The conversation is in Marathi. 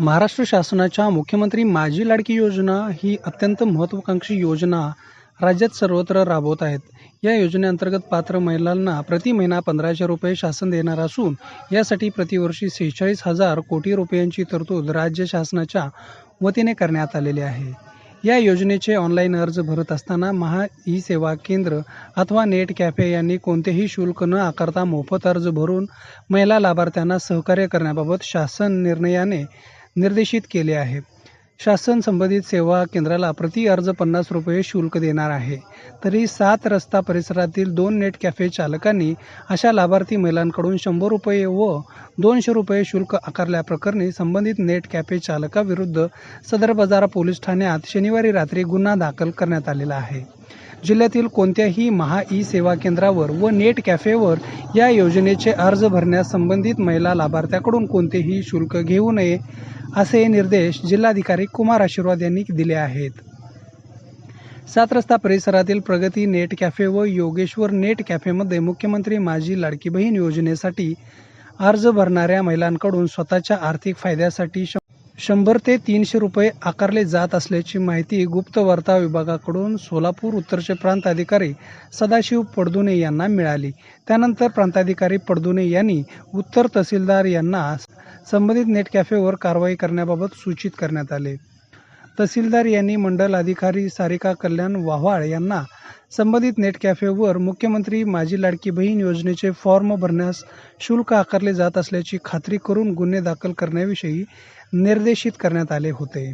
महाराष्ट्र शासनाच्या मुख्यमंत्री माझी लाडकी योजना ही अत्यंत महत्त्वाकांक्षी योजना राज्यात सर्वत्र राबवत आहेत. या योजनेअंतर्गत पात्र महिलांना प्रति महिना पंधराशे रुपये शासन देणार असून यासाठी प्रतिवर्षी सेहेचाळीस हजार कोटी रुपयांची तरतूद राज्य शासनाच्या वतीने करण्यात आलेली आहे. या योजनेचे ऑनलाईन अर्ज भरत असताना महा ई सेवा केंद्र अथवा नेट कॅफे यांनी कोणतेही शुल्क न आकारता मोफत अर्ज भरून महिला लाभार्थ्यांना सहकार्य करण्याबाबत शासन निर्णयाने निर्देशित केले आहे. शासन संबंधित सेवा केंद्राला प्रति अर्ज पन्नास रुपये शुल्क देणार आहे. तरी सात रस्ता परिसरातील दोन नेट कॅफे चालकांनी अशा लाभार्थी महिलांकडून शंभर रुपये व दोनशे रुपये शुल्क आकारल्याप्रकरणी संबंधित नेट कॅफे चालकाविरुद्ध सदर बाजार पोलीस ठाण्यात शनिवारी रात्री गुन्हा दाखल करण्यात आलेला आहे. जिल्ह्यातील कोणत्याही महा ई सेवा केंद्रावर व नेट कॅफेवर या योजनेचे अर्ज भरण्यास संबंधित महिला लाभार्थ्याकडून कोणतेही शुल्क घेऊ नये असे निर्देश जिल्हाधिकारी कुमार आशीर्वाद यांनी दिले आहेत. सात रस्ता परिसरातील प्रगती नेट कॅफे व योगेश्वर नेट कॅफेमध्ये मुख्यमंत्री माझी लाडकी बहीण योजनेसाठी अर्ज भरणाऱ्या महिलांकडून स्वतःच्या आर्थिक फायद्यासाठी शंभर ते तीनशे रुपये आकारले जात असल्याची माहिती गुप्त वार्ता विभागाकडून सोलापूर उत्तरचे प्रांत अधिकारी सदाशिव पडदुने यांना मिळाली. त्यानंतर प्रांताधिकारी पडदुने यांनी उत्तर तहसीलदार यांना संबंधित नेट कॅफेवर कारवाई करण्याबाबत सूचित करण्यात आले. तहसीलदार यांनी मंडल अधिकारी सारिका कल्याण वाव्हाळ यांना संबंधित नेट कॅफेवर मुख्यमंत्री माझी लाडकी बहीण योजनेचे फॉर्म भरण्यास शुल्क आकारले जात असल्याची खात्री करून गुन्हे दाखल करण्याविषयी निर्देशित करण्यात आले होते.